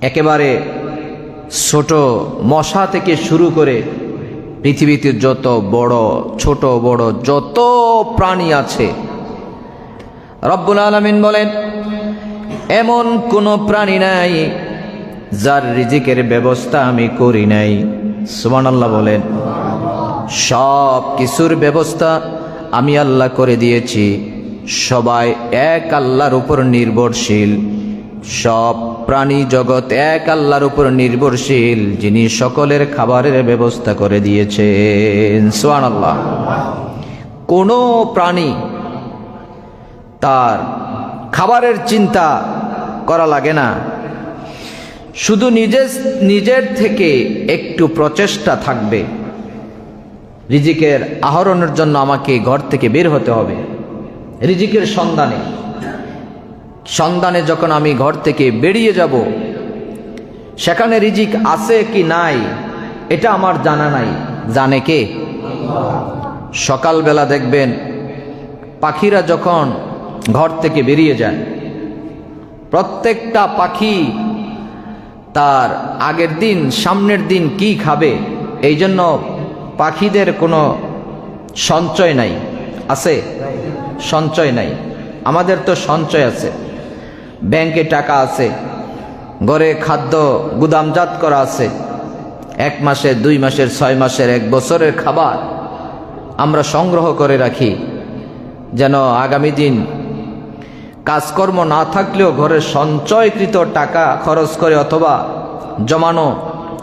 একেবারে ছোট মশা থেকে শুরু করে পৃথিবীতে যত বড়, ছোট বড় যত প্রাণী আছে, রব্বুল আলমিন বলেন, এমন কোনো প্রাণী নাই যার রিজিকের ব্যবস্থা আমি করি নাই। সুবহানাল্লাহ বলেন, সব কিছুর ব্যবস্থা আমি আল্লাহ করে দিয়েছি। সবাই এক আল্লাহর উপর নির্ভরশীল। সব প্রাণী জগৎ এক আল্লাহর উপর নির্ভরশীল, যিনি সকলের খাবারের ব্যবস্থা করে দিয়েছেন। সোয়ান আল্লাহ কোনো প্রাণী তার খাবারের চিন্তা করা লাগে না। শুধু নিজের নিজের থেকে একটু প্রচেষ্টা থাকবে। রিজিকের আহরণের জন্য আমাকে ঘর থেকে বের হতে হবে। রিজিকের সন্ধানে। সন্ধানে যখন আমি ঘর থেকে বেরিয়ে যাব, সেখানে রিজিক আছে কি নাই, এটা আমার জানা নাই। জানে কে? সকালবেলা দেখবেন পাখিরা যখন ঘর থেকে বেরিয়ে যায়, প্রত্যেকটা পাখি তার আগের দিন, সামনের দিন কি খাবে এই জন্য পাখিদের কোনো সঞ্চয় নাই। আছে? সঞ্চয় নাই। আমাদের তো সঞ্চয় আছে। ব্যাংকে টাকা আছে, ঘরে খাদ্য গুদামজাত করা আছে, এক মাসের দুই মাসের, ছয় মাসের, এক বছরের খাবার আমরা সংগ্রহ করে রাখি। যেন আগামী দিন কাজকর্ম না থাকলেও ঘরের সঞ্চয়কৃত টাকা খরচ করে অথবা জমানো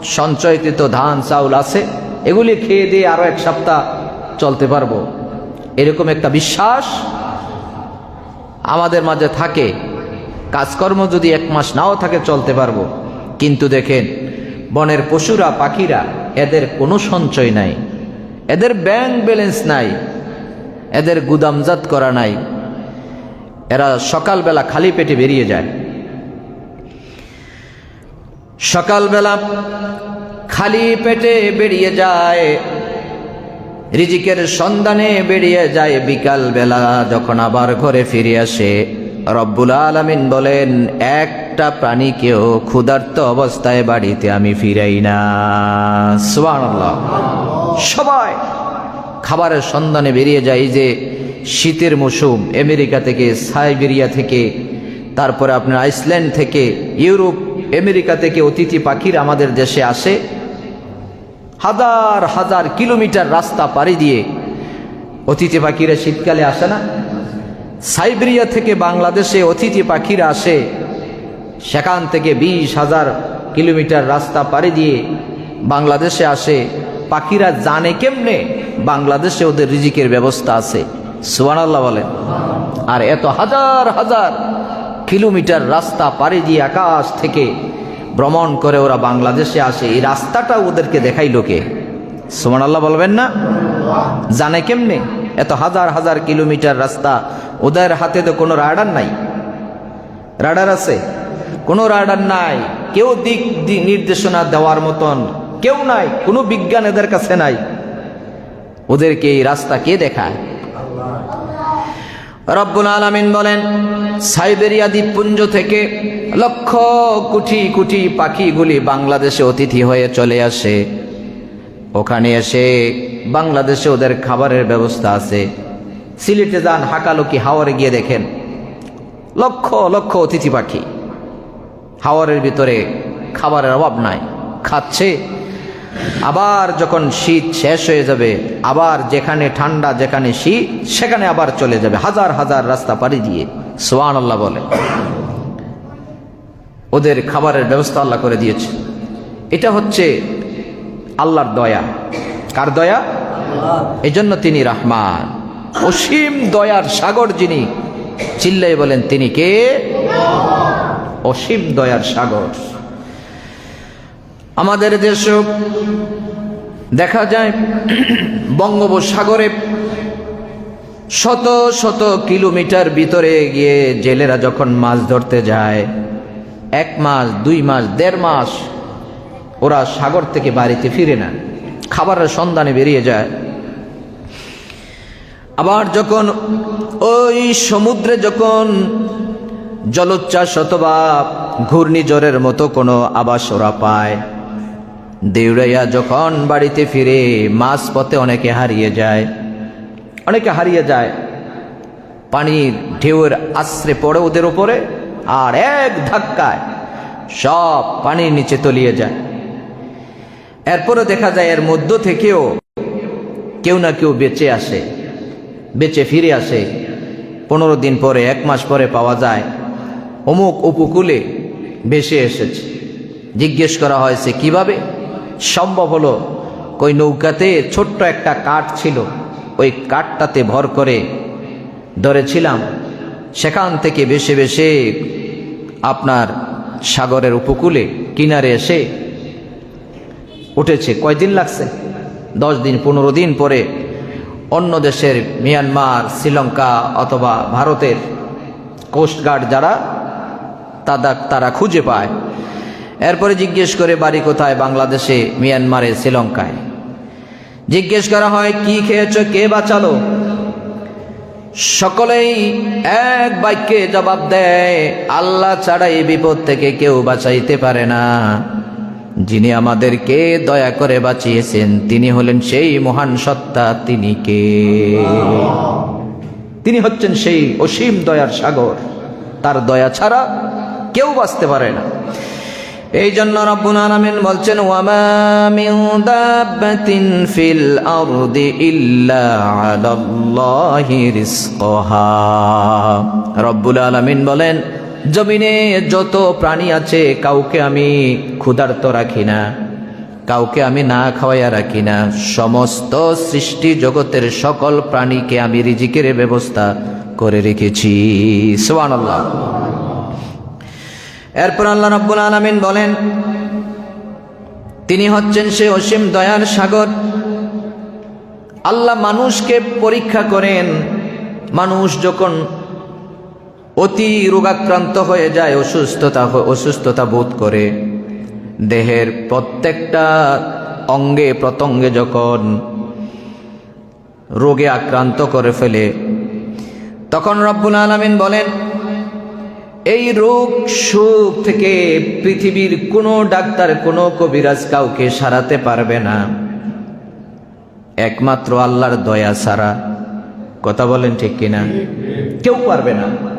সঞ্চয়কৃত ধান, চাউল আছে, এগুলি খেয়ে দিয়ে আরও এক সপ্তাহ চলতে পারব। এরকম একটা বিশ্বাস আমাদের মাঝে থাকে। কাজকর্ম যদি এক মাস নাও থাকে চলতে পারব। কিন্তু দেখেন, বনের পশুরা, পাখিরা, এদের কোনো সঞ্চয় নাই। এদের ব্যাংক ব্যালেন্স নাই। এদের গুদামজাত করা নাই। এরা সকালবেলা খালি পেটে বেরিয়ে যায়। সকালবেলা খালি পেটে বেরিয়ে যায়। রিজিকের সন্ধানে বেরিয়ে যায়। বিকালবেলা যখন আবার ঘরে ফিরে আসে রব্বুল আলমিন বলেন, একটা প্রাণীকেও ক্ষুধার্ত অবস্থায় বাড়িতে আমি ফিরাই না। সবাই খাবারের সন্ধানে বেরিয়ে যায় যে, শীতের মৌসুম, আমেরিকা থেকে, সাইবেরিয়া থেকে, তারপরে আপনার আইসল্যান্ড থেকে, ইউরোপ, আমেরিকা থেকে অতিথি পাখির আমাদের দেশে আসে। হাজার হাজার কিলোমিটার রাস্তা পাড়ি দিয়ে অতিথি পাখিরা শীতকালে আসে না। সাইবেরিয়া থেকে বাংলাদেশে অতিথি পাখিরা আসে। সেখান থেকে বিশ হাজার কিলোমিটার রাস্তা পাড়ি দিয়ে বাংলাদেশে আসে। পাখিরা জানে কেমনে বাংলাদেশে ওদের রিজিকের ব্যবস্থা আছে। সুবহানাল্লাহ বলেন। আর এত হাজার হাজার কিলোমিটার রাস্তা পাড়ি দিয়ে আকাশ থেকে ভ্রমণ করে ওরা বাংলাদেশে আসে। এই রাস্তাটা ওদেরকে দেখাই লোকে সুবহানাল্লাহ বলবেন না? জানে কেমনে? এত হাজার হাজার কিলোমিটার রাস্তা ওদের হাতে তো কোনো রাডার নাই। রাডার আছে? কোনো রাডার নাই। কেউ দিক নির্দেশনা দেওয়ার মতন কেউ নাই, কোনো বিজ্ঞান এদের কাছে নাই। ওদেরকে এই রাস্তা কে দেখায়? রব্বুল আলামিন বলেন, সাইবেরিয়া দ্বীপপুঞ্জ থেকে লক্ষ কোটি কোটি পাখিগুলি বাংলাদেশে অতিথি হয়ে চলে আসে। ওখানে এসে বাংলাদেশে ওদের খাবারের ব্যবস্থা আছে। সিলেটে যান হাকালুকি হাওয়ারে গিয়ে দেখেন লক্ষ লক্ষ অতিথি পাখি। হাওয়ারের ভিতরে খাবারের অভাব নাই খাচ্ছে। আবার যখন শীত শেষ হয়ে যাবে আবার যেখানে ঠান্ডা যেখানে শীত সেখানে আবার চলে যাবে হাজার হাজার রাস্তা পাড়ি দিয়ে সোয়ান আল্লাহ বলে। ওদের খাবারের ব্যবস্থা আল্লাহ করে দিয়েছে। এটা হচ্ছে আল্লাহর দয়া। কার দয়া? এজন্য তিনি রহমান। অসীম দয়ার সাগর যিনি, চিল্লাই বলেন তিনি কে? অসীম দয়ার সাগর। আমাদের দেশ দেখা যায়, বঙ্গোপসাগরে শত শত কিলোমিটার ভিতরে গিয়ে জেলেরা যখন মাছ ধরতে যায়, এক মাস, দুই মাস, দেড় মাস, ওরা সাগর থেকে বাড়িতে ফিরে না। খাবারের সন্ধানে বেরিয়ে যায়। আবার যখন ওই সমুদ্রে যখন জলোচ্ছ্বাস অথবা ঘূর্ণিঝড়ের মতো কোনো আবাস ওরা পায় দেউড়াইয়া যখন বাড়িতে ফিরে মাছ পথে অনেকে হারিয়ে যায়, অনেকে হারিয়ে যায়, পানির ঢেউয়ের আশ্রে পড়ে ওদের ওপরে আর এক ধাক্কায় সব পানির নিচে তলিয়ে যায়। এরপরে দেখা যায় এর মধ্য থেকেও কেউ না কেউ বেঁচে আসে। বেঁচে ফিরে আসে। পনেরো দিন পরে, এক মাস পরে পাওয়া যায়, অমুক উপকূলে ভেসে এসেছে। জিজ্ঞেস করা হয়েছে, কীভাবে? সম্ভব হলো, ওই নৌকাতে ছোট্ট একটা কাঠ ছিল। ওই কাঠটাতে ভর করে ধরেছিলাম। সেখান থেকে বেশে বেশে আপনার সাগরের উপকূলে কিনারে এসে উঠেছে। কয়দিন লাগছে? দশ দিন, পনেরো দিন পরে অন্য দেশের মিয়ানমার, শ্রীলঙ্কা অথবা ভারতের কোস্টগার্ড যারা, তাদা, তারা খুঁজে পায়। এরপরে জিজ্ঞেস করে, বাড়ি কোথায় বাংলাদেশে, মিয়ানমারে, শ্রীলঙ্কায়? জিজ্ঞেস করা হয়, কি খেয়েছ? কে বাঁচালো? সকলেই এক বাক্যে জবাব দেয়, আল্লাহ ছাড়া এই বিপদ থেকে কেউ বাঁচাইতে পারে না। যিনি আমাদেরকে দয়া করে বাঁচিয়েছেন, তিনি হলেন সেই মহান সত্তা, তিনি কে? তিনি হচ্ছেন সেই অসীম দয়ার সাগর। তার দয়া ছাড়া কেউ বাঁচতে পারে না। এই জন্য আলামিন বলছেন রব্বুল আলামিন বলেন জমিনে যত প্রাণী আছে, কাউকে আমি ক্ষুধার্ত রাখি না। কাউকে আমি না খাওয়াইয়া রাখি না। সমস্ত সৃষ্টি জগতের সকল প্রাণীকে আমি রিজিকের ব্যবস্থা করে রেখেছি। সুবহানাল্লাহ। এরপর আল্লাহ রব্বুল আলমিন বলেন, তিনি হচ্ছেন সে অসীম দয়ার সাগর। আল্লাহ মানুষকে পরীক্ষা করেন। মানুষ যখন অতি রোগাক্রান্ত হয়ে যায় অসুস্থতা অসুস্থতা বোধ করে। দেহের প্রত্যেকটা অঙ্গে প্রত্যঙ্গে যখন রোগে আক্রান্ত করে ফেলে, তখন রব্বুল আলমিন বলেন, এই রোগ সুখ থেকে পৃথিবীর কোনো ডাক্তার, কোনো কবিরাজ কাউকে সারাতে পারবে না। একমাত্র আল্লাহর দয়া সারা কথা বলেন ঠিক কিনা? কেউ পারবে না।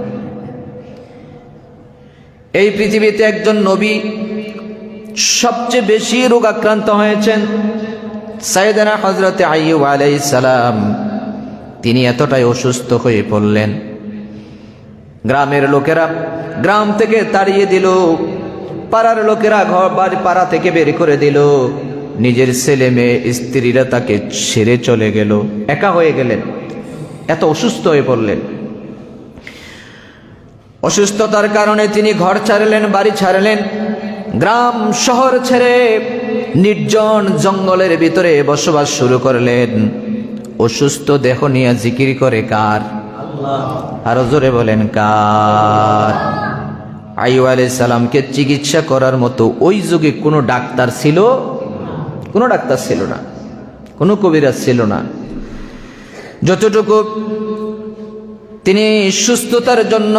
এই পৃথিবীতে একজন নবী সবচেয়ে বেশি রোগাক্রান্ত হয়েছেন সাইদানা হজরতে আইয়ুব আলাইহিস সালাম। তিনি এতটাই অসুস্থ হয়ে পড়লেন। গ্রামের লোকেরা গ্রাম থেকে তাড়িয়ে দিল, পাড়ার লোকেরা ঘর বাড়ি পাড়া থেকে বের করে দিল। নিজের ছেলে মেয়ে, স্ত্রীরা তাকে ছেড়ে চলে গেল, একা হয়ে গেলেন, এত অসুস্থ হয়ে পড়লেন। অসুস্থতার কারণে তিনি ঘর ছাড়লেন, বাড়ি ছাড়লেন। গ্রাম, শহর ছেড়ে নির্জন জঙ্গলের ভিতরে বসবাস শুরু করলেন। অসুস্থ দেহ নিয়ে জিকির করে কার? আরও জোরে বলেন, কার? আইয়ু আলাই সালামকে চিকিৎসা করার মতো ওই যুগে কোনো ডাক্তার ছিল? কোনো ডাক্তার ছিল না। কোনো কবিরাজ ছিল না। যতটুকু তিনি সুস্থতার জন্য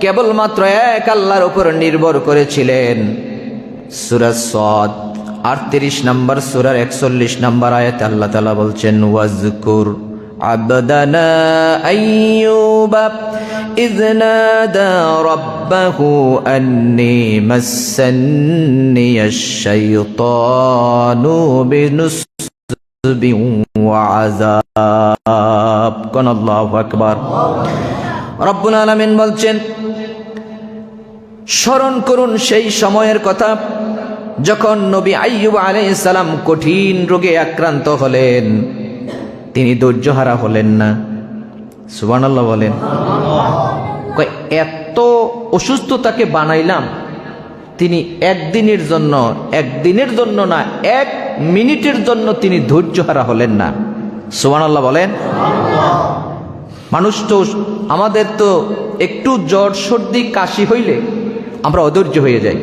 কেবলমাত্র এক আল্লাহর উপর নির্ভর করেছিলেন সুরা সদ আটত্রিশ নম্বর সুরার একচল্লিশ নম্বর আয়াতে আল্লাহ তালা বলছেন ওয়াজকুর عبدنا أيوب إذ نادى ربه أني مسني الشيطان بنصب وعذاب বলছেন, স্মরণ করুন সেই সময়ের কথা যখন নবী আইয়ুব সালাম কঠিন রোগে আক্রান্ত হলেন। তিনি ধৈর্যহারা হলেন না। সুবানাল্লাহ বলেন এত অসুস্থতাকে বানাইলাম, তিনি একদিনের জন্য একদিনের জন্য না, এক মিনিটের জন্য তিনি ধৈর্যহারা হলেন না। সুবহানাল্লাহ বলেন, মানুষ তো আমাদের তো একটু জ্বর সর্দি কাশি হইলে আমরা অধৈর্য হয়ে যাই।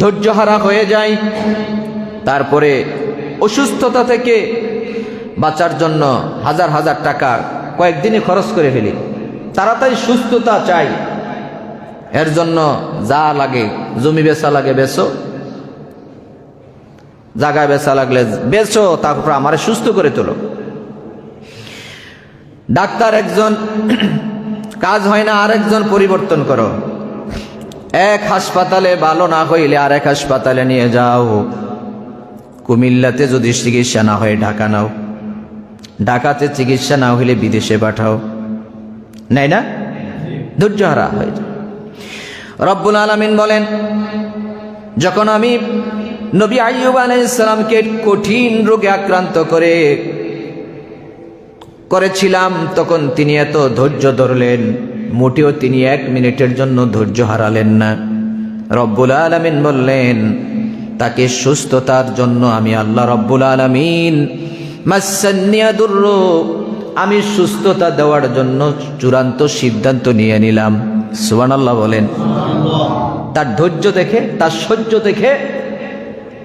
ধৈর্যহারা হয়ে যাই, তারপরে অসুস্থতা থেকে বাঁচার জন্য হাজার হাজার টাকা কয়েকদিনে খরচ করে ফেলি। তাড়াতাড়ি সুস্থতা চাই। এর জন্য যা লাগে, জমি বেচা লাগে, বেচো। জায়গায় বেচা লাগলে বেচো, তারপর আমারে সুস্থ করে তোলো। ডাক্তার একজন, কাজ হয় না, আরেকজন পরিবর্তন করো। এক হাসপাতালে ভালো না হইলে আরেক হাসপাতালে নিয়ে যাও। কুমিল্লাতে যদি চিকিৎসা না হয়, ঢাকা নাও। ঢাকাতে চিকিৎসা না হইলে বিদেশে পাঠাও। নাই না? ধৈর্য হারা হয়ে রব্বুল আলমিন বলেন, যখন আমি নবী আইয়ুব আলাইসালামকে কঠিন রোগে আক্রান্ত করে করেছিলাম, তখন তিনি এত ধৈর্য ধরলেন, মোটেও তিনি এক মিনিটের জন্য ধৈর্য হারালেন না। রব্বুল আলমিন বললেন, তাকে সুস্থতার জন্য আমি আল্লাহ রব্বুল আলমিন আমি সুস্থতা দেওয়ার জন্য চূড়ান্ত সিদ্ধান্ত নিয়ে নিলাম। সুবান আল্লাহ বলেন। তার ধৈর্য দেখে, তার সহ্য দেখে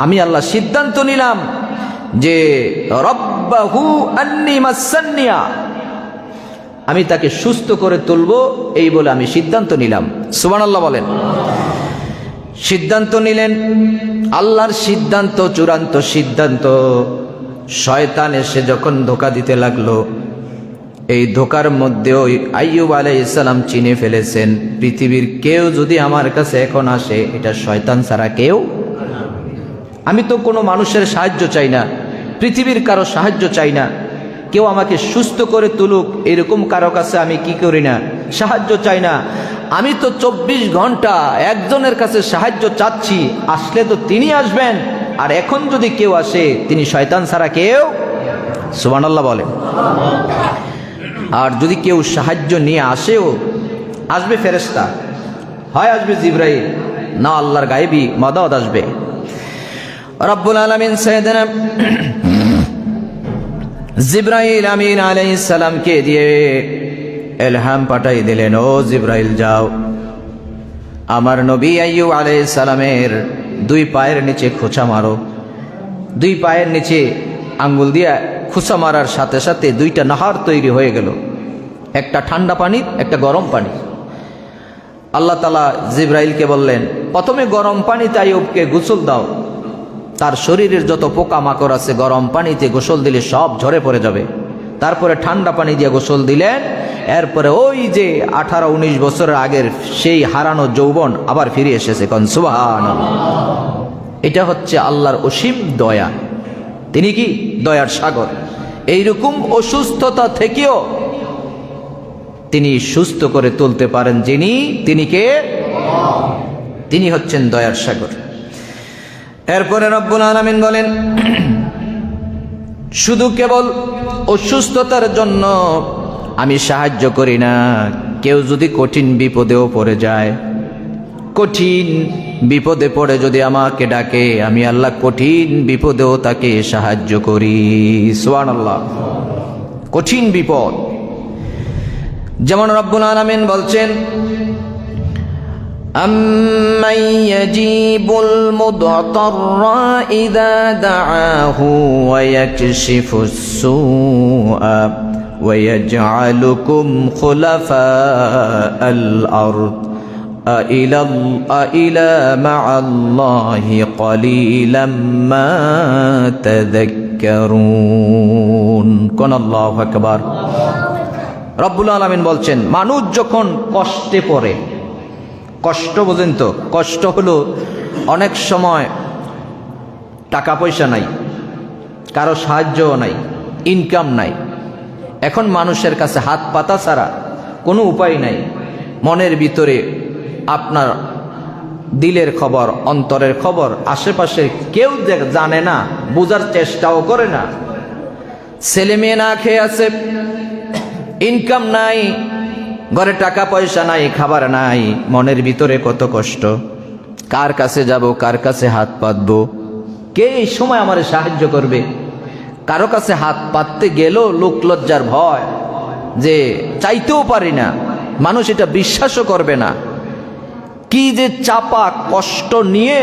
আমি আল্লাহ সিদ্ধান্ত নিলাম যে রব্বাহু আন্নি মাসান্নিয়া। আমি তাকে সুস্থ করে তুলব, এই বলে আমি সিদ্ধান্ত নিলাম। সুবান আল্লাহ বলেন। সিদ্ধান্ত নিলেন, আল্লাহর সিদ্ধান্ত চূড়ান্ত সিদ্ধান্ত। শয়তান এসে যখন ধোকা দিতে লাগল, এই ধোকার মধ্যে ওই আইয়ুব আলাই ইসলাম চিনে ফেলেছেন, পৃথিবীর কেউ যদি আমার কাছে এখন আসে, এটা শয়তান ছাড়া কেউ আমি তো কোনো মানুষের সাহায্য চাই না, পৃথিবীর কারও সাহায্য চাই না। কেউ আমাকে সুস্থ করে তুলুক, এরকম কারও কাছে আমি কি করি না? সাহায্য চাই না। আমি তো চব্বিশ ঘণ্টা একজনের কাছে সাহায্য চাচ্ছি, আসলে তো তিনি আসবেন, আর এখন যদি কেউ আসে, তিনি শয়তান ছাড়া কেউ সুবহানাল্লাহ বলে। আর যদি কেউ সাহায্য নিয়ে আসেও, আসবে ফেরেস্তা হয় আসবে জিব্রাইল, না আল্লাহর গায়েবি মদাওয়াত আসবে। রব্বুল আলমিন সৈয়দনা জিব্রাইল আমিন আলাইহিস সালামকে দিয়ে এলহাম পাঠাই দিলেন, ও জিব্রাইল, যাও। আমার নবী আইয়ুব আলাইহিস সালামের দুই পায়ের নিচে খোঁচা মারো। দুই পায়ের নিচে আঙ্গুল দিয়ে খুসা মারার সাথে সাথে দুইটা নাহার তৈরি হয়ে গেল। একটা ঠান্ডা পানি, একটা গরম পানি। আল্লাহ তালা জিব্রাইলকে বললেন, প্রথমে গরম পানিতে আইয়ুবকে গোসল দাও তার শরীরের যত পোকা মাকড় আছে, গরম পানিতে গোসল দিলে সব ঝরে পড়ে যাবে। তারপরে ঠান্ডা পানি দিয়ে গোসল দিলেন। এরপরে ওই যে আঠারো উনিশ বছরের আগের সেই হারানো যৌবন আবার ফিরে এসেছে কনসুবাহান এটা হচ্ছে আল্লাহর অসীম দয়া। তিনি কি? দয়ার সাগর। এইরকম অসুস্থতা থেকেও তিনি সুস্থ করে তুলতে পারেন যিনি, তিনি কে? তিনি হচ্ছেন দয়ার সাগর। এরপরে রব্বুল আলমিন বলেন, শুধু কেবল অসুস্থতার জন্য আমি সাহায্য করি না। কেউ যদি কঠিন বিপদেও পড়ে যায়, কঠিন বিপদে পড়ে যদি আমাকে ডাকে, আমি আল্লাহ কঠিন বিপদেও তাকে সাহায্য করি। সোয়ান আল্লাহ কঠিন বিপদ। যেমন রব্বুল আলমিন বলছেন أمن يجيب المضطر إذا دعاه ويكشف السوء ويجعلكم خلفاء الأرض أإلى, أإلى مع الله قليلا ما تذكرون كن الله أكبر রব্বুল আলমিন বলছেন মানুষ যখন কষ্টে পড়ে কষ্ট বোঝেন তো? কষ্ট হলো অনেক সময় টাকা পয়সা নাই, কারও সাহায্যও নাই ইনকাম নাই। এখন মানুষের কাছে হাত পাতা ছাড়া কোনো উপায় নাই। মনের ভিতরে আপনার দিলের খবর, অন্তরের খবর আশেপাশে কেউ জানে না, বোঝার চেষ্টাও করে না। ছেলে মেয়ে না খেয়ে আছে ইনকাম নাই ঘরে টাকা পয়সা নাই, খাবার নাই, মনের ভিতরে কত কষ্ট। কার কাছে যাব, কার কাছে হাত পাতবো? কে এই সময় আমার সাহায্য করবে? কারও কাছে হাত পাততে গেলেও লোক লজ্জার ভয় যে চাইতেও পারি না। মানুষ এটা বিশ্বাসও করবে না। কি যে চাপা কষ্ট নিয়ে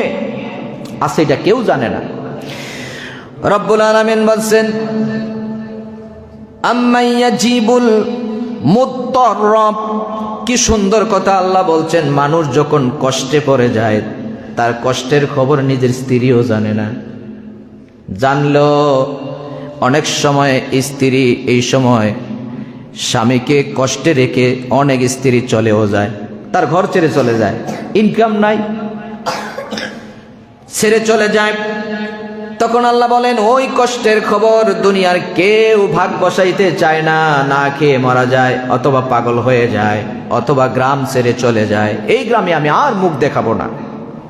আছে এটা কেউ জানে না। রব্বুল আলমিন বলছেন, আম্মাইয়া জিবুল মুত্তর কি সুন্দর কথা আল্লাহ বলছেন, মানুষ যখন কষ্টে পড়ে যায়, তার কষ্টের খবর নিজের স্ত্রীও জানে না। জানলো, অনেক সময় স্ত্রী এই সময় স্বামীকে কষ্টে রেখে অনেক স্ত্রী চলেও যায়, তার ঘর ছেড়ে চলে যায়। ইনকাম নাই, ছেড়ে চলে যায়। তখন আল্লাহ বলেন, ওই কষ্টের খবর দুনিয়ার কেউ ভাগ বসাইতে চায় না না খেয়ে মারা যায়, অথবা পাগল হয়ে যায়, অথবা গ্রাম ছেড়ে চলে যায়। এই গ্রামে আমি আর মুখ দেখাবো না।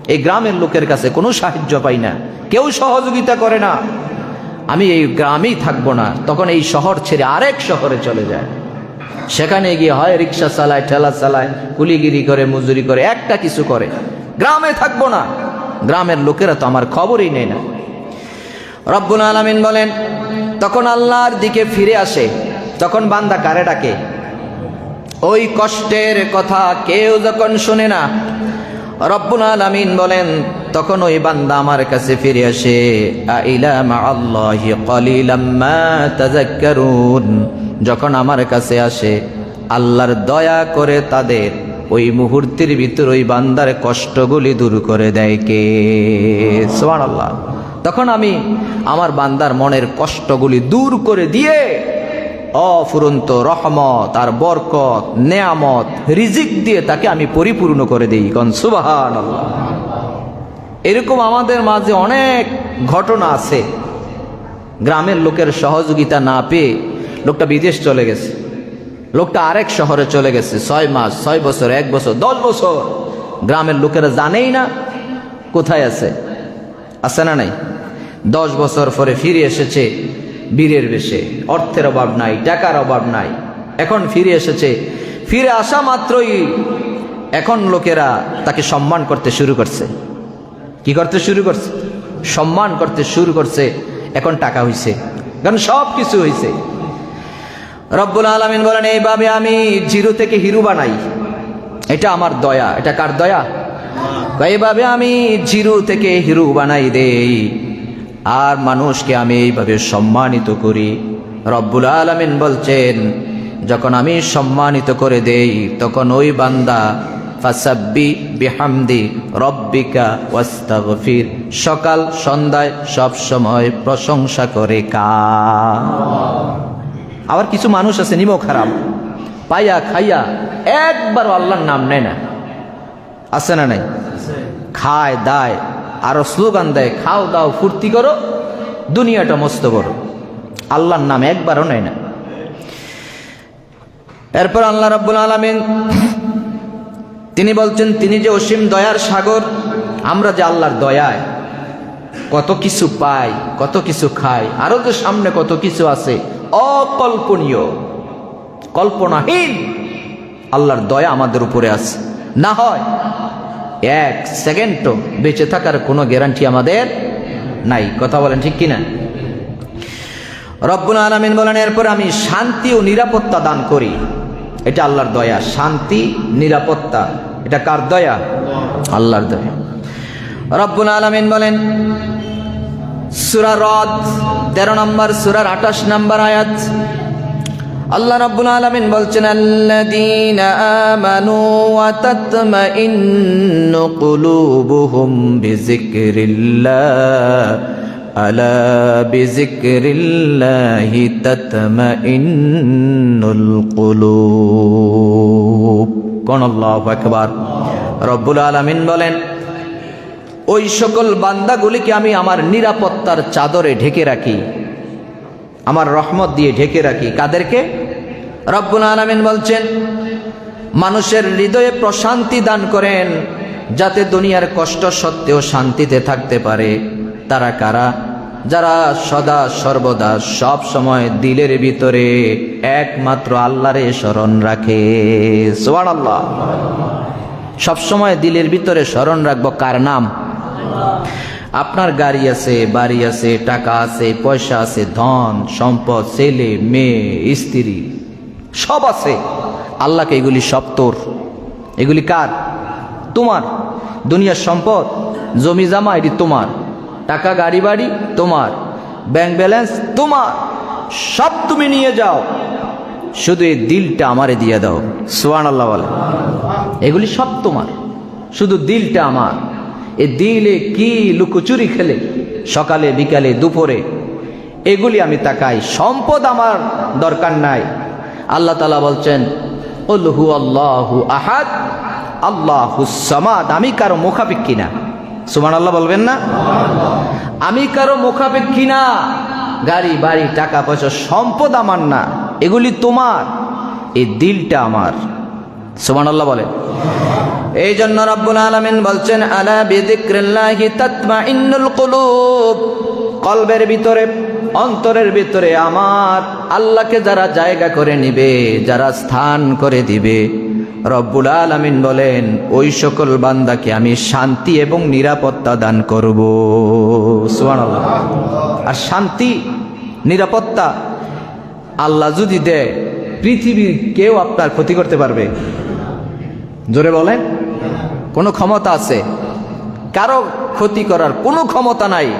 এই গ্রামের লোকের কাছে কোনো সাহায্য পাই না। কেউ সহযোগিতা করে না। আমি এই গ্রামেই থাকব না। তখন এই শহর ছেড়ে আরেক শহরে চলে যায়। সেখানে গিয়ে হয় রিক্সা চালায়, ঠেলা চালায়, কুলিগিরি করে, মজুরি করে, একটা কিছু করে। গ্রামে থাকব না। গ্রামের লোকেরা তো আমার খবরই নেই না। রব্বুল আলমিন বলেন, তখন আল্লাহর দিকে ফিরে আসে তখন বান্দা কারে ডাকে। ওই কষ্টের কথা কেউ যখন শুনে না, রব্বুল আলামিন বলেন, তখন ওই বান্দা আমার কাছে ফিরে আসে যখন আমার কাছে আসে, আল্লাহর দয়া করে তাদের ওই মুহূর্তের ভিতর ওই বান্দার কষ্টগুলি দূর করে দেয় কে? সুবহানাল্লাহ। তখন আমি আমার বান্দার মনের কষ্টগুলি দূর করে দিয়ে অফুরন্ত রহমত আর বরকত, নেয়ামত, রিজিক দিয়ে তাকে আমি পরিপূর্ণ করে দিই। কন সুবাহান এরকম আমাদের মাঝে অনেক ঘটনা আছে। গ্রামের লোকের সহযোগিতা না পেয়ে লোকটা বিদেশ চলে গেছে। লোকটা আরেক শহরে চলে গেছে। ছয় মাস, ছয় বছর, এক বছর, দশ বছর। গ্রামের লোকেরা জানেই না কোথায় আছে। আছে না নাই? দশ বছর পরে ফিরে এসেছে বীরের বেশে। অর্থের অভাব নাই, টাকার অভাব নাই। এখন ফিরে এসেছে। ফিরে আসা মাত্রই এখন লোকেরা তাকে সম্মান করতে শুরু করছে। কি করতে শুরু করছে? সম্মান করতে শুরু করছে। এখন টাকা হইছে। কারণ সব কিছু হইছে। রব্বুল আলমিন বলেন, এইভাবে আমি জিরো থেকে হিরু বানাই। এটা আমার দয়া। এটা কার দয়া? এইভাবে আমি জিরু থেকে হিরু বানাই দেই। আর মানুষকে আমি এইভাবে সম্মানিত করি। রব্বুল আলমিন বলছেন, যখন আমি সম্মানিত করে দেই, তখন ওই বান্দা, ফাসাব্বি বিহামদি রব্বিকা ওয়াস্তাগফির সকাল সন্ধ্যায় সব সময় প্রশংসা করে কা আবার কিছু মানুষ আছে নিমো খারাপ পাইয়া খাইয়া একবারও আল্লাহর নাম নেয় না। আছে না নাই? খায়, দায়, আরও স্লোগান দেয়, খাও, দাও, ফুর্তি করো, দুনিয়াটা মস্ত করো আল্লাহর নাম একবারও নেয় না। এরপর আল্লাহ রাব্বুল আলামিন তিনি বলছেন, তিনি যে অসীম দয়ার সাগর, আমরা যে আল্লাহর দয়ায়, কত কিছু পাই, কত কিছু খাই, আরও যে সামনে কত কিছু আছে, অকল্পনীয়, কল্পনাহীন, আল্লাহর দয়া আমাদের উপরে আছে। না হয় এক সেকেন্ডও বেঁচে থাকার কোনো গ্যারান্টি আমাদের নাই। কথা বলেন ঠিক কিনা? রব্বুল আলমিন বলেন, এরপর আমি শান্তি ও নিরাপত্তা দান করি। এটা আল্লাহর দয়া, শান্তি, নিরাপত্তা। এটা কার দয়া? আল্লাহর দয়া। রব্বুল আলমিন বলেন, সুরা রদ তেরো নম্বর, সুরার আঠাশ নম্বর আয়াত আল্লাহ রাব্বুল আলামিন বলছেন, আল্লাযীনা আমানু ওয়া তাতমাইন্নু কুলুবুহুম বিযিকরিল্লাহ, আলা বিযিকরিল্লাহি তাতমাইন্নুল কুলুব। কোন আল্লাহু আকবার। রব্বুল আলামিন বলেন, ওই সকল বান্দাগুলিকে আমি আমার নিরাপত্তার চাদরে ঢেকে রাখি। আমার রহমত দিয়ে ঢেকে রাখি। কাদেরকে? রব্বুল আলমিন বলছেন, মানুষের হৃদয়ে প্রশান্তি দান করেন যাতে দুনিয়ার কষ্ট সত্ত্বেও শান্তিতে থাকতে পারে। তারা কারা? যারা সদা সর্বদা সব সময় দিলের ভিতরে একমাত্র আল্লাহরে স্মরণ রাখে। সোয়ান আল্লাহ সবসময় দিলের ভিতরে স্মরণ রাখব কার নাম? আপনার গাড়ি আছে, বাড়ি আছে, টাকা আছে, পয়সা আছে, ধন, সম্পদ, ছেলে, মেয়ে, স্ত্রী, সব আছে। আল্লাহকে এগুলি সব তোর। এগুলি কার? তোমার। দুনিয়ার সম্পদ, জমি জামা, এটি তোমার। টাকা, গাড়ি, বাড়ি, তোমার। ব্যাংক ব্যালেন্স, তোমার। সব তুমি নিয়ে যাও। শুধু এই দিলটা আমারে দিয়ে দাও। সুয়ান আল্লাহ এগুলি সব তোমার। শুধু দিলটা আমার। এ দিলে কি লুকোচুরি খেলে? সকালে, বিকালে, দুপুরে? এগুলি আমি তাকাই, সম্পদ আমার দরকার নাই। আল্লাহ তালা বলছেন উলহু আল্লাহু আহাদ, আল্লাহু সামাদ। আমি কারও মুখাপেক্ষী না। সুমান আল্লাহ বলবেন না? আমি কারও মুখাপেক্ষী না। গাড়ি, বাড়ি, টাকা পয়সা, সম্পদ আমার না। এগুলি তোমার এই দিলটা আমার। সুমান আল্লাহ বলেন। এই জন্য রব্বুল আলামিন বলছেন, আলা বিযিক্রিল্লাহি তাতমাইন্নুল কুলুব। কলবের ভিতরে, অন্তরের ভিতরে আমার আল্লাহকে যারা জায়গা করে নিবে, যারা স্থান করে দিবে, রব্বুল আলামিন বলেন, ওই সকল বান্দাকে আমি শান্তি এবং নিরাপত্তা দান করব। আর শান্তি, নিরাপত্তা আল্লাহ যদি দেয়, পৃথিবীর কেউ আপনার ক্ষতি করতে পারবে। জোরে বলেন। কোনো ক্ষমতা আছে। কারও ক্ষতি করার কোনো ক্ষমতা নাই।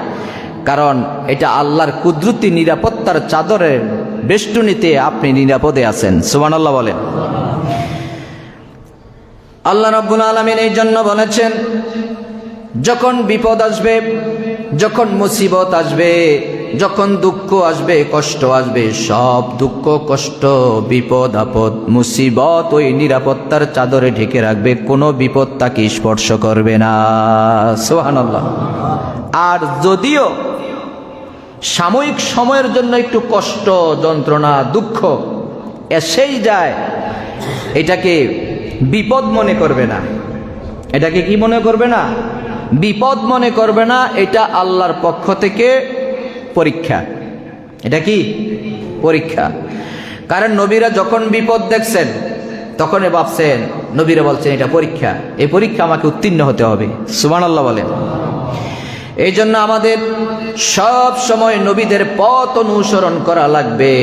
কারণ এটা আল্লাহর কুদরতি নিরাপত্তার চাদরের বেষ্টনীতে আপনি নিরাপদে আছেন। সুবান আল্লাহ বলেন। আল্লাহ রাব্বুল আলমিন এই জন্য বলেছেন, যখন বিপদ আসবে, যখন মুসিবত আসবে যখন দুঃখ আসবে, কষ্ট আসবে, সব দুঃখ, কষ্ট, বিপদ, আপদ, মুসিবত ওই নিরাপত্তার চাদরে ঢেকে রাখবে, কোনো বিপদ তাকে স্পর্শ করবে না। সোহানাল্লাহ আর যদিও সাময়িক সময়ের জন্য একটু কষ্ট, যন্ত্রণা, দুঃখ এসেই যায়, এটাকে বিপদ মনে করবে না। এটাকে কি মনে করবে না? বিপদ মনে করবে না, এটা আল্লাহর পক্ষ থেকে পরীক্ষা। এটা কি? পরীক্ষা। কারণ নবীরা যখন বিপদ দেখছেন, তখন এ ভাবছেন, নবীরা বলছেন, এটা পরীক্ষা। এই পরীক্ষা আমাকে উত্তীর্ণ হতে হবে। সুমান আল্লাহ বলেন। এই জন্য আমাদের সব সময় নবীদের পথ অনুসরণ করা লাগবে।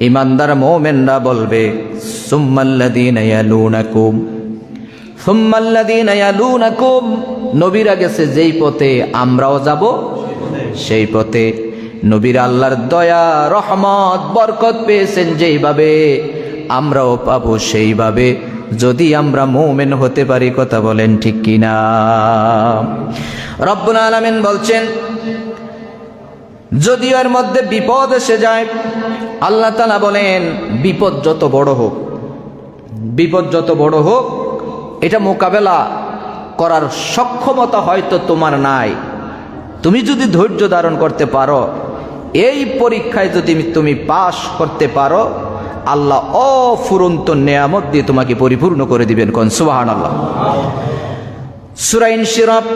ইমানদার মোমেনরা বলবে সুম্মাল্লাদিনা ইয়ালুনাকুম। সুম্মাল্লাদিনা ইয়ালুনাকুম। নবীরা গেছে যেই পথে আমরাও যাব সেই পথে নবীর আল্লাহর দয়া, রহমত, বরকত পেয়েছেন যেইভাবে, আমরাও পাবো সেইভাবে। যদি আমরা মোমেন হতে পারি, কথা বলেন ঠিক কিনা? রব্বুল আলামিন বলছেন, যদিও এর মধ্যে বিপদ এসে যায়, আল্লাহ তালা বলেন, বিপদ যত বড় হোক, বিপদ যত বড় হোক, এটা মোকাবেলা করার সক্ষমতা হয়তো তোমার নাই। তুমি যদি ধৈর্য ধারণ করতে পারো, এই পরীক্ষায় যদি তুমি পাশ করতে পারো, আল্লাহ অফুরন্ত নেয়ামত দিয়ে তোমাকে পরিপূর্ণ করে দিবেন কোন? সুবাহান আল্লাহ সুরাইন শিরপ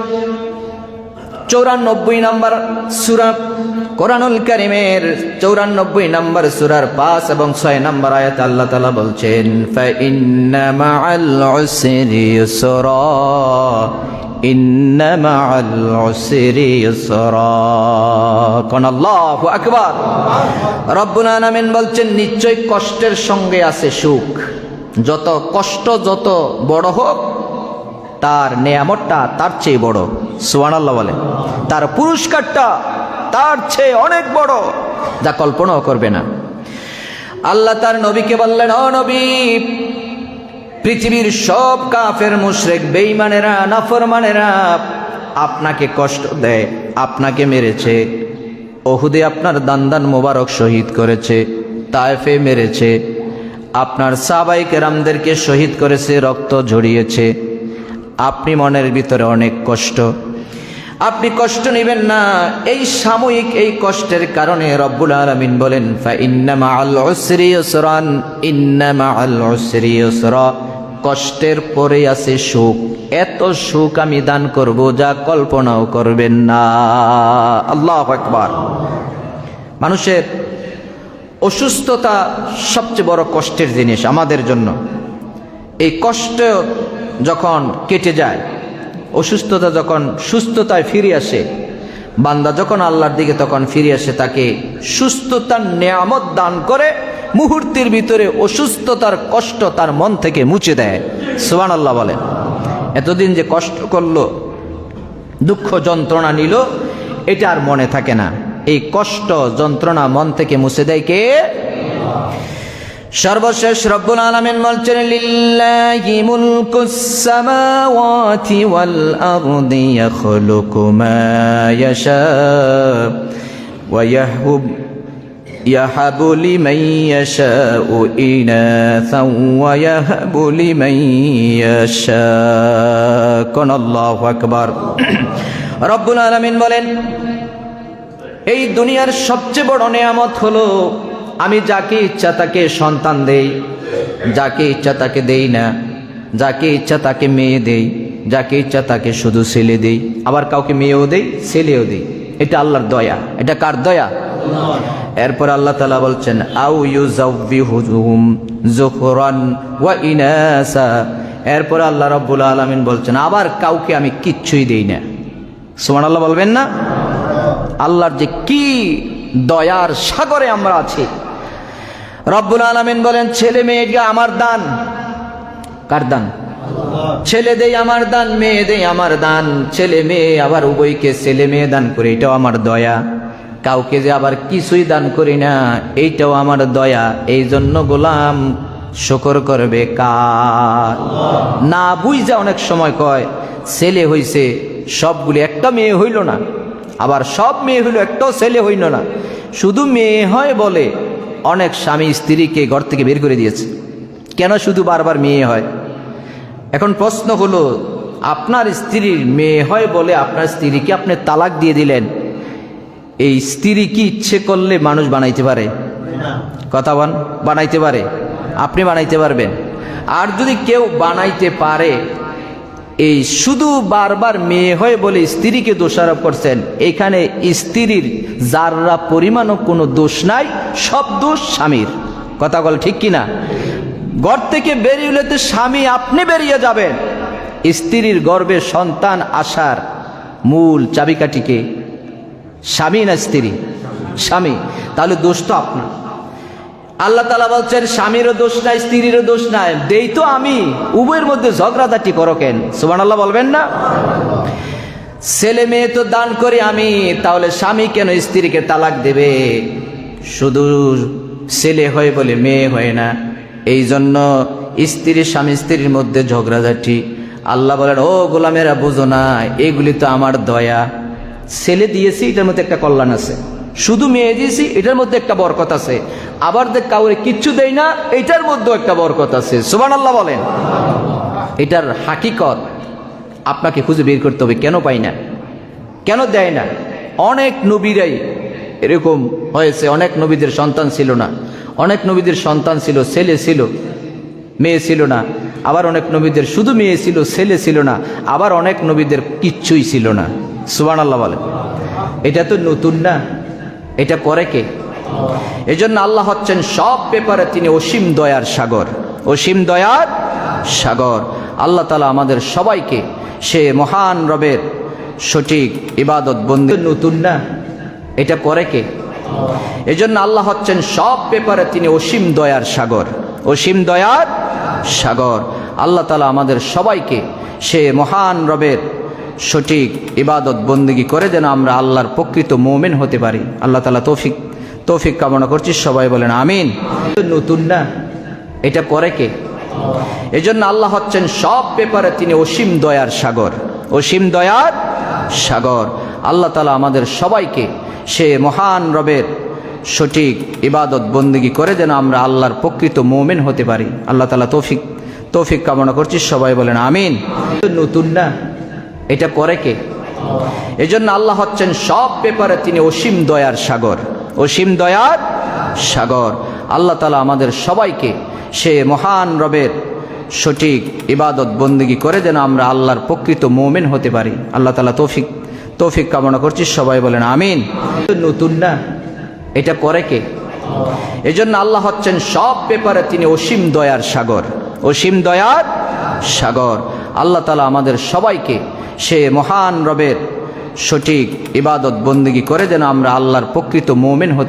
চৌরানব্বই নম্বর সুরা, কোরআনুল করিমের চৌরানব্বই নম্বর সুরার পাঁচ এবং ছয় নম্বর আয়াত আল্লাহ তালা বলছেন বলছেন, নিশ্চয় কষ্টের সঙ্গে আছে সুখ। যত কষ্ট যত বড় হোক, তার নেয়ামতটা তার চেয়ে বড়। সুবহানাল্লাহ বলে। তার পুরস্কারটা তার চেয়ে অনেক বড়। যা কল্পনাও করবে না। আল্লাহ তার নবীকে বললেন অনবী নবী পৃথিবীর সব কাফের মুশরেক বেঈমানেরা, নাফরমানেরা আপনাকে কষ্ট দেয়, আপনাকে মেরেছে। ওহুদে আপনার দান্দান মোবারক শহীদ করেছে, তায়েফে মেরেছে। আপনার সাবাই কেরামদেরকে শহীদ করেছে, রক্ত ঝরিয়েছে। আপনি মনের ভিতরে অনেক কষ্ট। আপনি কষ্ট নেবেন না। এই সাময়িক এই কষ্টের কারণে রব্বুল আলমিন বলেন ইন্নামা আল ইন্নামা আল কষ্টের পরে আছে সুখ। এত সুখ আমি দান করব, যা কল্পনাও করবেন না। আল্লাহ একবার মানুষের অসুস্থতা সবচেয়ে বড় কষ্টের জিনিস আমাদের জন্য। এই কষ্ট যখন কেটে যায়, অসুস্থতা যখন সুস্থতায় ফিরে আসে, বান্দা যখন আল্লাহর দিকে তখন ফিরে আসে, তাকে সুস্থতার নেয়ামত দান করে মুহূর্তের ভিতরে অসুস্থতার কষ্ট তার মন থেকে মুছে দেয়। সুবান আল্লাহ বলেন এতদিন যে কষ্ট করল, দুঃখ যন্ত্রণা নিল, এটা আর মনে থাকে না। এই কষ্ট, যন্ত্রণা মন থেকে মুছে দেয় কে? সর্বশেষ রব্বুল আলামিন বলছেন ইয়াহবু يهب لمن يشاء إناثا ويهب لمن يشاء কোন আল্লাহ আকবার রব্বুল আলামিন বলেন এই দুনিয়ার সবচেয়ে বড় নেয়ামত হলো আমি যাকে ইচ্ছা তাকে সন্তান দেই যাকে ইচ্ছা তাকে দেই না যাকে ইচ্ছা তাকে মেয়ে দেই যাকে ইচ্ছা তাকে শুধু ছেলে দেই আবার কাউকে মেয়েও দেই ছেলেও দেই এটা আল্লাহর দয়া এটা কার দয়া এরপর আল্লাহ তালা বলছেন, আউ ইউজাউবিহুম জুফরান ওয়া এরপর আল্লাহ রব্বুল আলামিন বলছেন, আবার কাউকে আমি কিচ্ছুই দেই না। সুমান আল্লাহ বলবেন না? আল্লাহর যে কি দয়ার সাগরে আমরা আছি। রব্বুল আলামিন বলেন, ছেলে মেয়ে আমার দান। কার দান? ছেলে দেই আমার দান, মেয়ে দেই আমার দান। ছেলে মেয়ে আবার উভয়কে ছেলে মেয়ে দান করে, এটাও আমার দয়া। কাউকে যে আবার কিছুই দান করি না, এইটাও আমার দয়া এই জন্য গোলাম শকর করবে কার? না বুঝা অনেক সময় কয়, ছেলে হইছে, সবগুলি একটা মেয়ে হইল না। আবার সব মেয়ে হইল, একটাও ছেলে হইল না। শুধু মেয়ে হয় বলে অনেক স্বামী স্ত্রীকে ঘর থেকে বের করে দিয়েছে। কেন শুধু বারবার মেয়ে হয়? এখন প্রশ্ন হলো, আপনার স্ত্রীর মেয়ে হয় বলে আপনার স্ত্রীকে আপনি তালাক দিয়ে দিলেন এই স্ত্রী কি ইচ্ছে করলে মানুষ বানাইতে পারে? কথা বন বানাইতে পারে। আপনি বানাইতে পারবেন। আর যদি কেউ বানাইতে পারে, এই শুধু বারবার মেয়ে হয় বলে স্ত্রীকে দোষারোপ করছেন, এখানে স্ত্রীর যাররা পরিমাণও কোনো দোষ নাই, সব দোষ স্বামীর। কথা বল ঠিক কিনা? ঘর থেকে বেরিয়ে তো স্বামী আপনি বেরিয়ে যাবেন। স্ত্রীর গর্বে সন্তান আসার মূল চাবিকাঠিকে স্বামী না স্ত্রী? স্বামী। তাহলে দোষ তো আপনার। আল্লাহ তালা বলছেন, স্বামীরও দোষ নাই, স্ত্রীরও দোষ নাই। দেই তো আমি। উভয়ের মধ্যে ঝগড়াঝাটি করো কেন? সুবান আল্লাহ বলবেন না? ছেলে মেয়ে তো দান করি আমি, তাহলে স্বামী কেন স্ত্রীকে তালাক দেবে? শুধু ছেলে হয় বলে মেয়ে হয় না। এই জন্য স্ত্রী, স্বামী, স্ত্রীর মধ্যে ঝগড়াঝাটি। আল্লাহ বলেন, ও গোলামেরা, বুঝো না, এগুলি তো আমার দয়া। ছেলে দিয়েছি, এটার মধ্যে একটা কল্যাণ আছে। শুধু মেয়ে দিয়েছি, এটার মধ্যে একটা বরকত আছে। আবার দেখ কাউরে কিচ্ছু দেয় না, এটার মধ্যেও একটা বরকত আছে। সুবান আল্লাহ বলেন। এটার হাকিকত আপনাকে খুঁজে বের করতে হবে, কেন পাই না? কেন দেয় না? অনেক নবীরাই এরকম হয়েছে, অনেক নবীদের সন্তান ছিল না। অনেক নবীদের সন্তান ছিল, ছেলে ছিল, মেয়ে ছিল না। আবার অনেক নবীদের শুধু মেয়ে ছিল, ছেলে ছিল না। আবার অনেক নবীদের কিচ্ছুই ছিল না। সুবান আল্লাহ বলেন এটা তো নতুন না। এটা করে কে? এই জন্য আল্লাহ হচ্ছেন সব ব্যাপারে তিনি অসীম দয়ার সাগর। অসীম দয়ার সাগর। আল্লাহ তালা আমাদের সবাইকে সে মহান রবের সঠিক ইবাদত বন্দি নতুন না। এটা করে কে? এই জন্য আল্লাহ হচ্ছেন সব ব্যাপারে তিনি অসীম দয়ার সাগর। অসীম দয়ার সাগর। আল্লাহ তালা আমাদের সবাইকে সে মহান রবের সঠিক ইবাদত বন্দিগি করে যেন আমরা আল্লাহর প্রকৃত মোমেন হতে পারি। আল্লাহ তালা তৌফিক তৌফিক কামনা করছি, সবাই বলেন আমিন। নতুন না? এটা করে কে? এই জন্য আল্লাহ হচ্ছেন সব ব্যাপারে তিনি অসীম দয়ার সাগর। অসীম দয়ার সাগর। আল্লাহ তালা আমাদের সবাইকে সে মহান রবের সঠিক ইবাদত বন্দিগি করে যেন আমরা আল্লাহর প্রকৃত মোমেন হতে পারি। আল্লাহ তালা তৌফিক তৌফিক কামনা করছি, সবাই বলেন আমিন। নতুন না? এটা করে কে? এই জন্য আল্লাহ হচ্ছেন সব ব্যাপারে তিনি অসীম দয়ার সাগর। অসীম দয়ার সাগর। আল্লাহ তালা আমাদের সবাইকে সে মহান রবের সঠিক ইবাদত বন্দিগি করে যেন আমরা আল্লাহর প্রকৃত মোমেন হতে পারি। আল্লাহ তালা তৌফিক তৌফিক কামনা করছি সবাই বলেন আমিন। নতুন না। এটা করে কে? এই জন্য আল্লাহ হচ্ছেন সব ব্যাপারে তিনি অসীম দয়ার সাগর। অসীম দয়ার সাগর। আল্লাহ তালা আমাদের সবাইকে সে মহান রবের সঠিক ইবাদত বন্দিগি করে যেন আমরা আল্লাহর প্রকৃত মোমেন হতে